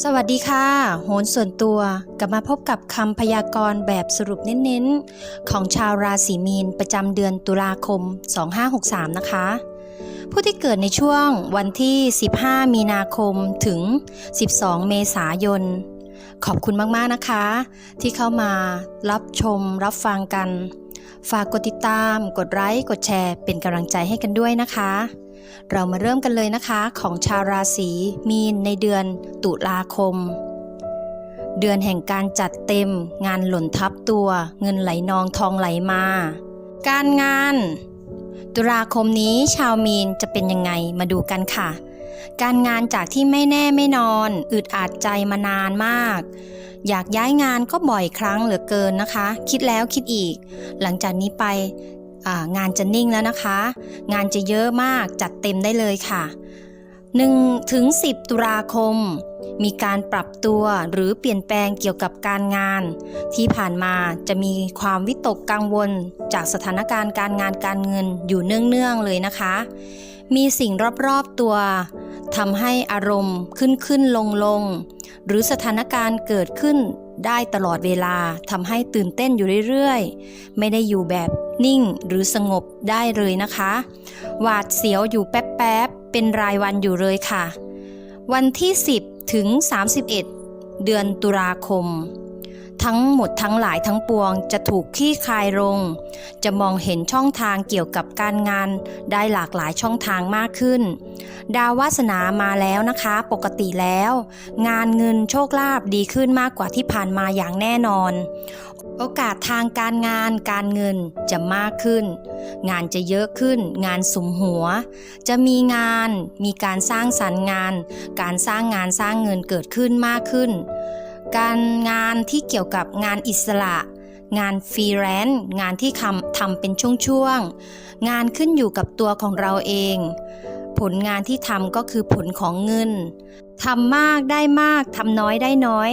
สวัสดีค่ะ โหนส่วนตัวกลับมาพบกับคำพยากรณ์แบบสรุปเน้นๆ ของชาวราศีมีนประจำเดือนตุลาคม 2563 นะคะ ผู้ที่เกิดในช่วงวันที่ 15 มีนาคมถึง 12 เมษายน ขอบคุณมากๆนะคะ ที่เข้ามารับชมรับฟังกัน ฝากกดติดตาม กดไลค์ กดแชร์ เป็นกำลังใจให้กันด้วยนะคะ เรามาเริ่มกันเลยนะคะของชาวราศีมีนในเดือนตุลาคม เดือนแห่งการจัดเต็ม งานหล่นทับตัว เงินไหลนองทองไหลมา การงาน ตุลาคมนี้ชาวมีนจะเป็นยังไงมาดูกันค่ะ การงานจากที่ไม่แน่ไม่นอน อึดอัดใจมานานมากอยากย้ายงานก็บ่อยครั้งเหลือเกินนะคะ คิดแล้วคิดอีก หลังจากนี้ไป งานจะนิ่งแล้วนะคะ งานจะเยอะมากจัดเต็มได้เลยค่ะ1ถึง10 ตุลาคม มีการปรับตัวหรือเปลี่ยนแปลงเกี่ยวกับการงาน ที่ผ่านมาจะมีความวิตกกังวล จากสถานการณ์การงานการเงินอยู่เนื่องๆเลยนะคะ มีสิ่งรอบๆตัวทำให้อารมณ์ขึ้นขึ้นลงลงๆหรือสถานการณ์เกิดขึ้นได้ตลอดเวลาทำให้ตื่นเต้นอยู่เรื่อยๆ ไม่ได้อยู่แบบ นิ่งหรือสงบได้เลยนะคะ หวาดเสียวอยู่แป๊บๆ เป็นรายวันอยู่เลยค่ะ วันที่ 10 ถึง 31 เดือนตุลาคม ทั้งหมดทั้งหลายทั้งปวงจะถูกคลี่คายลง จะมองเห็นช่องทางเกี่ยวกับการงานได้หลากหลายช่องทางมากขึ้น ดาววาสนามาแล้วนะคะ ปกติแล้ว งานเงินโชคลาภดีขึ้นมากกว่าที่ผ่านมาอย่างแน่นอน โอกาสทางการงานการเงินจะมากขึ้น งานจะเยอะขึ้น งานสุมหัว จะมีงานมีการสร้างสรรค์งาน การสร้างงานสร้างเงินเกิดขึ้นมากขึ้น การงานที่เกี่ยวกับงานอิสระ งานฟรีแลนซ์งานที่ทำทำเป็นช่วงๆงานขึ้นอยู่กับตัวของเราเอง ผลงานที่ทำก็คือผลของเงินทำมากได้มากทำน้อยได้น้อย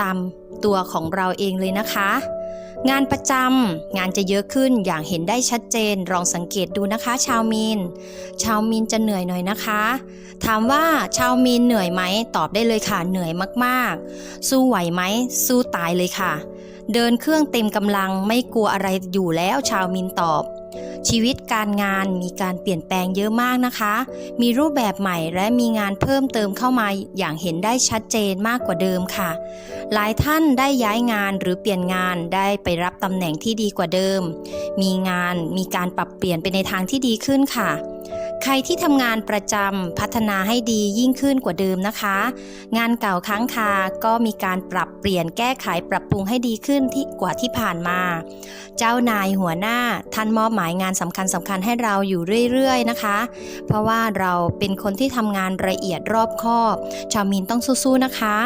ตามตัวของเราเองเลยนะคะ งานประจำงานจะเยอะขึ้นอย่างเห็นได้ชัดเจนลองสังเกตดูนะคะ ชาวมีน ชาวมีนจะเหนื่อยหน่อยนะคะ ถามว่าชาวมีนเหนื่อยไหมตอบได้เลยค่ะเหนื่อยมากๆ สู้ไหวไหมสู้ตายเลยค่ะ เดินเครื่องเต็มกำลังไม่กลัวอะไรอยู่แล้วชาวมีนตอบ ชีวิตการงานมีการเปลี่ยนแปลงเยอะมากนะคะ มีรูปแบบใหม่และมีงานเพิ่มเติมเข้ามาอย่างเห็นได้ชัดเจนมากกว่าเดิมค่ะ หลายท่านได้ย้ายงานหรือเปลี่ยนงานได้ไปรับตำแหน่งที่ดีกว่าเดิม มีงานมีการปรับเปลี่ยนไปในทางที่ดีขึ้นค่ะ ใครที่ทำงานประจำพัฒนาให้ดียิ่งขึ้นกว่าเดิมนะคะ งานเก่าค้างคาก็มีการปรับเปลี่ยนแก้ไขปรับปรุงให้ดีขึ้นที่กว่าที่ผ่านมา เจ้านายหัวหน้าท่านมอบหมายงานสำคัญสำคัญให้เราอยู่เรื่อยๆนะคะ เพราะว่าเราเป็นคนที่ทำงานละเอียดรอบคอบ ชาวมีนต้องสู้ๆนะคะ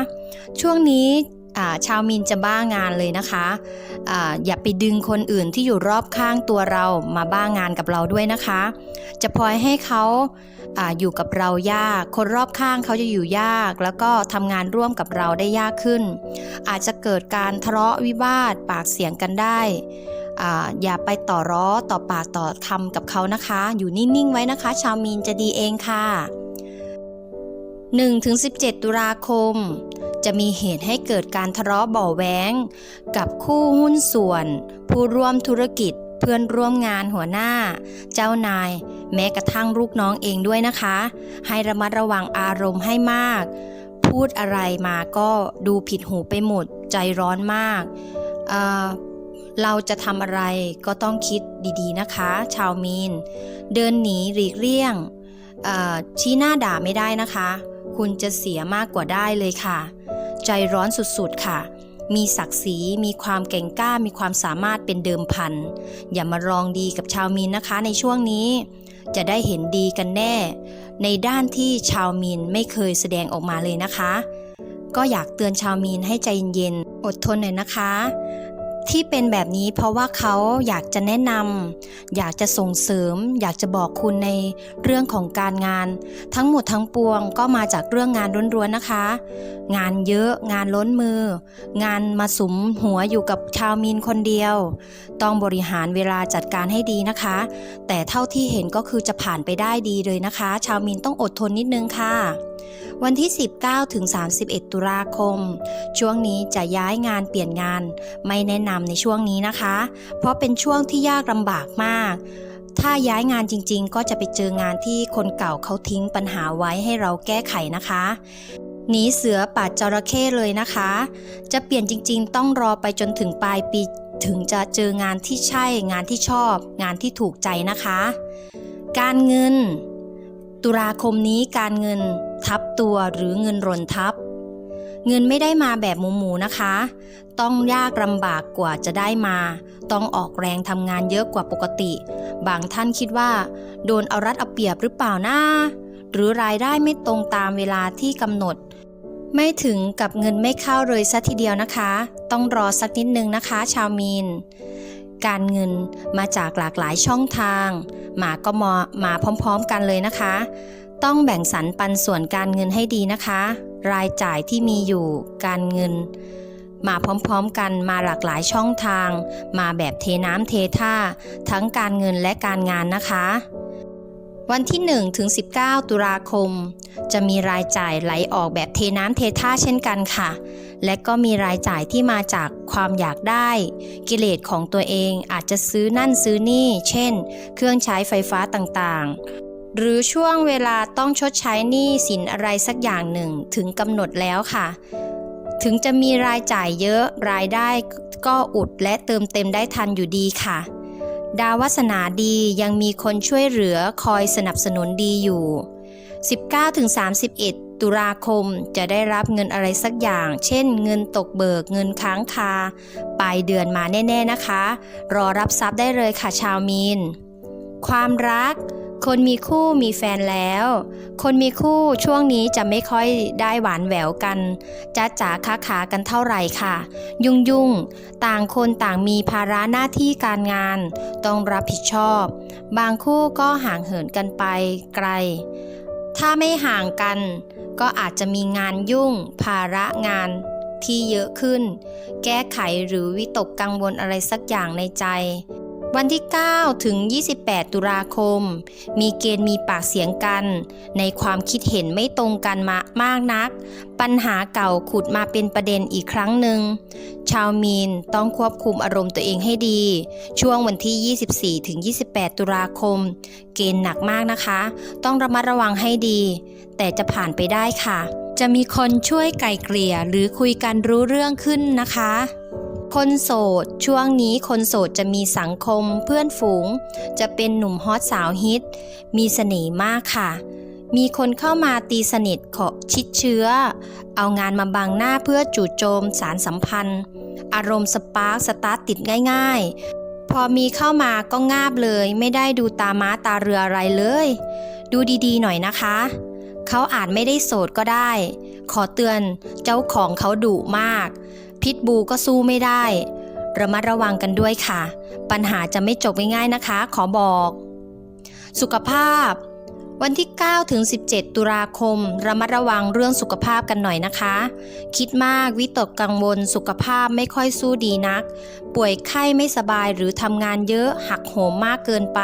ช่วงนี้ ชาวมีนจะบ้างานเลยนะคะอาอย่าไปดึงคนอื่นที่อยู่รอบข้างตัวเรามาบ้างานกับเราด้วยนะคะ จะพลอยให้เขาออยู่กับเรายาก คนรอบข้างเขาจะอยู่ยาก แล้วก็ทำงานร่วมกับเราได้ยากขึ้น อาจจะเกิดการทะเลาะวิวาทปากเสียงกันได้ออย่าไปต่อร้อต่อปากต่อคำกับเขานะคะ อยู่นิ่งๆไว้นะคะ ชาวมีนจะดีเองค่ะ 1-17 ตุลาคม จะมีเหตุให้เกิดการทะเลาะเบาะแว้ง กับคู่หุ้นส่วน ผู้ร่วมธุรกิจเพื่อนร่วมงานหัวหน้า เจ้านาย แม้กระทั่งลูกน้องเองด้วยนะคะ ให้ระมัดระวังอารมณ์ให้มาก พูดอะไรมาก็ดูผิดหูไปหมด ใจร้อนมากเเราจะทำอะไรก็ต้องคิดดีๆนะคะ ชาวมีน เดินหนีหลีกเลี่ยงชี้หน้าด่าไม่ได้นะคะ คุณจะเสียมากกว่าได้เลยค่ะ ใจร้อนสุดๆค่ะ มีศักดิ์ศรีมีความเก่งกล้ามีความสามารถเป็นเดิมพัน อย่ามาลองดีกับชาวมีนนะคะในช่วงนี้ จะได้เห็นดีกันแน่ ในด้านที่ชาวมีนไม่เคยแสดงออกมาเลยนะคะ ก็อยากเตือนชาวมีนให้ใจเย็นๆอดทนหน่อยนะคะ ที่เป็นแบบนี้เพราะว่าเขาอยากจะแนะนำอยากจะส่งเสริม อยากจะบอกคุณในเรื่องของการงาน ทั้งหมดทั้งปวงก็มาจากเรื่องงานล้วนๆนะคะ งานเยอะงานล้นมือ งานมาสุมหัวอยู่กับชาวมีนคนเดียว ต้องบริหารเวลาจัดการให้ดีนะคะ แต่เท่าที่เห็นก็คือจะผ่านไปได้ดีเลยนะคะ ชาวมีนต้องอดทนนิดนึงค่ะ วันที่ 19 ถึง 31 ตุลาคม ช่วงนี้จะย้ายงานเปลี่ยนงาน ไม่แนะนำในช่วงนี้นะคะ เพราะเป็นช่วงที่ยากลำบากมาก ถ้าย้ายงานจริงๆ ก็จะไปเจองานที่คนเก่าเขาทิ้งปัญหาไว้ให้เราแก้ไขนะคะหนีเสือป่าดจระเข้เลยนะคะ จะเปลี่ยนจริงๆ ต้องรอไปจนถึงปลายปี ถึงจะเจองานที่ใช่ งานที่ชอบ งานที่ถูกใจนะคะ การเงิน ตุลาคมนี้การเงิน ทับตัวหรือเงินหล่นทับ เงินไม่ได้มาแบบหมูๆนะคะ ต้องยากลำบากกว่าจะได้มา ต้องออกแรงทำงานเยอะกว่าปกติ บางท่านคิดว่า โดนเอารัดเอาเปรียบหรือเปล่านะหรือรายได้ไม่ตรงตามเวลาที่กำหนด ไม่ถึงกับเงินไม่เข้าเลยสัทีเดียวนะคะ ต้องรอสักนิดนึงนะคะ ชาวมีน การเงินมาจากหลากหลายช่องทาง มาก็มามาพร้อมๆกันเลยนะคะ ต้องแบ่งสรรปันส่วนการเงินให้ดีนะคะ รายจ่ายที่มีอยู่การเงิน มาพร้อมๆกันมาหลากหลายช่องทาง มาแบบเทน้ำเทท่า ทั้งการเงินและการงานนะคะ วันที่1ถึง19 ตุลาคม จะมีรายจ่ายไหลออกแบบเทน้ำเทท่าเช่นกันค่ะ และก็มีรายจ่ายที่มาจากความอยากได้ กิเลสของตัวเองอาจจะซื้อนั่นซื้อนี่ เช่น เครื่องใช้ไฟฟ้าต่างๆ หรือช่วงเวลาต้องชดใช้หนี้สินอะไรสักอย่างหนึ่งถึงกำหนดแล้วค่ะ ถึงจะมีรายจ่ายเยอะรายได้ก็อุดและเติมเต็มได้ทันอยู่ดีค่ะ ดาววัสนาดียังมีคนช่วยเหลือคอยสนับสนุนดีอยู่ 19-31 ตุลาคมจะได้รับเงินอะไรสักอย่าง เช่น เงินตกเบิกเงินค้างคาปลายเดือนมาแน่ ๆนะคะ รอรับทรัพย์ได้เลยค่ะชาวมีน ความรัก คนมีคู่มีแฟนแล้ว คนมีคู่ช่วงนี้จะไม่ค่อยได้หวานแหววกันจ้าจ๋าค้าขากันเท่าไหร่ค่ะ ยุ่งยุ่งต่างคนต่างมีภาระหน้าที่การงาน ต้องรับผิดชอบ บางคู่ก็ห่างเหินกันไปไกล ถ้าไม่ห่างกัน ก็อาจจะมีงานยุ่ง ภาระงานที่เยอะขึ้น แก้ไขหรือวิตกกังวลอะไรสักอย่างในใจ วันที่ 9 ถึง 28 ตุลาคม มีเกณฑ์มีปากเสียงกัน ในความคิดเห็นไม่ตรงกันมามากนัก ปัญหาเก่าขุดมาเป็นประเด็นอีกครั้งหนึ่ง ชาวมีนต้องควบคุมอารมณ์ตัวเองให้ดี ช่วงวันที่ 24 ถึง 28 ตุลาคม เกณฑ์หนักมากนะคะ ต้องระมัดระวังให้ดี แต่จะผ่านไปได้ค่ะ จะมีคนช่วยไกล่เกลี่ยหรือคุยกันรู้เรื่องขึ้นนะคะ คนโสด ช่วงนี้คนโสดจะมีสังคมเพื่อนฝูง จะเป็นหนุ่มฮอตสาวฮิต มีเสน่ห์มากค่ะ มีคนเข้ามาตีสนิทขอชิดเชื้อ เอางานมาบังหน้าเพื่อจู่โจมสารสัมพันธ์ อารมณ์สปาร์กสตาร์ทติดง่ายๆ พอมีเข้ามาก็งาบเลย ไม่ได้ดูตาม้าตาเรืออะไรเลย ดูดีๆหน่อยนะคะ เขาอาจไม่ได้โสดก็ได้ ขอเตือนเจ้าของเขาดุมาก พิษบูก็สู้ไม่ได้ ระมัดระวังกันด้วยค่ะ ปัญหาจะไม่จบง่ายๆนะคะ ขอบอก สุขภาพ วันที่ 9 ถึง 17 ตุลาคม ระมัดระวังเรื่องสุขภาพกันหน่อยนะคะ คิดมากวิตกกังวลสุขภาพไม่ค่อยสู้ดีนัก ป่วยไข้ไม่สบายหรือทำงานเยอะหักโหมมากเกินไป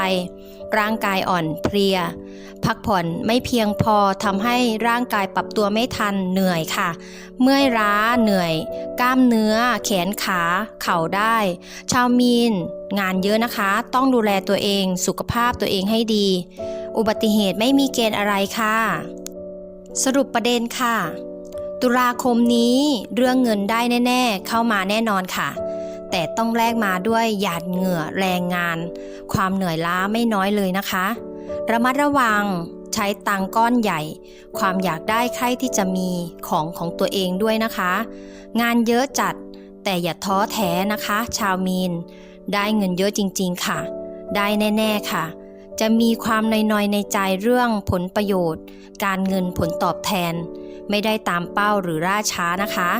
ร่างกายอ่อนเพลีย พักผ่อนไม่เพียงพอทำให้ร่างกายปรับตัวไม่ทันเหนื่อยค่ะ เมื่อยล้าเหนื่อย กล้ามเนื้อ แขนขาเข่าได้ ชาวมีน งานเยอะนะคะ ต้องดูแลตัวเองสุขภาพตัวเองให้ดี อุบัติเหตุไม่มีเกณฑ์อะไรค่ะ สรุปประเด็นค่ะ ตุลาคมนี้เรื่องเงินได้แน่ ๆ เข้ามาแน่นอนค่ะแต่ต้องแลกมาด้วยหยาดเหงื่อแรงงาน ความเหนื่อยล้าไม่น้อยเลยนะคะ ระมัดระวัง ใช้ตังก้อนใหญ่ ความอยากได้ใครที่จะมีของของตัวเองด้วยนะคะ งานเยอะจัด แต่อย่าท้อแท้นะคะ ชาวมีน ได้เงินเยอะจริง ๆ ค่ะ ได้แน่ ๆ ค่ะ จะมีความนอยๆในใจเรื่องผลประโยชน์ การเงินผลตอบแทน ไม่ได้ตามเป้าหรือล่าช้านะคะ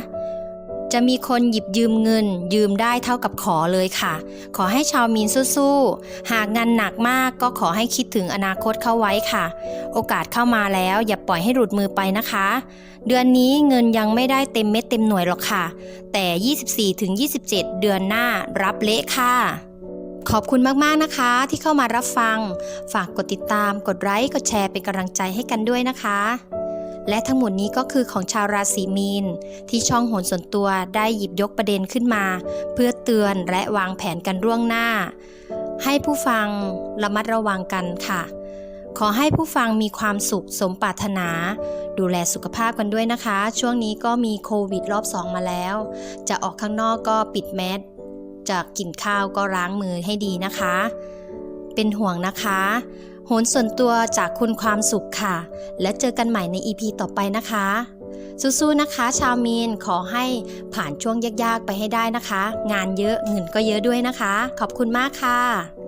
จะมีคนหยิบยืมเงิน ยืมได้เท่ากับขอเลยค่ะ ขอให้ชาวมีนสู้ๆ หากงานหนักมากก็ขอให้คิดถึงอนาคตเข้าไว้ค่ะ โอกาสเข้ามาแล้วอย่าปล่อยให้หลุดมือไปนะคะ เดือนนี้เงินยังไม่ได้เต็มเม็ดเต็มหน่วยหรอกค่ะ แต่ 24-27 เดือนหน้ารับเละค่ะขอบคุณมาก ๆ นะคะที่เข้ามารับฟัง ฝากกดติดตาม กดไลค์ กดแชร์เป็นกำลังใจให้กันด้วยนะคะ และทั้งหมดนี้ก็คือของชาวราศีมีน ที่ช่องโหนส่วนตัวได้หยิบยกประเด็นขึ้นมา เพื่อเตือนและวางแผนกันล่วงหน้า ให้ผู้ฟังระมัดระวังกันค่ะ ขอให้ผู้ฟังมีความสุขสมปรารถนา ดูแลสุขภาพกันด้วยนะคะ ช่วงนี้ก็มีโควิดรอบ2มาแล้ว จะออกข้างนอกก็ปิดแมสจะกินข้าวก็ล้างมือให้ดีนะคะ เป็นห่วงนะคะ โหนส่วนตัวจากคุณความสุขค่ะ และเจอกันใหม่ใน EP ต่อไปนะคะ สู้ๆนะคะ ชาวมีนขอให้ผ่านช่วงยากๆไปให้ได้นะคะ งานเยอะเงินก็เยอะด้วยนะคะ ขอบคุณมากค่ะ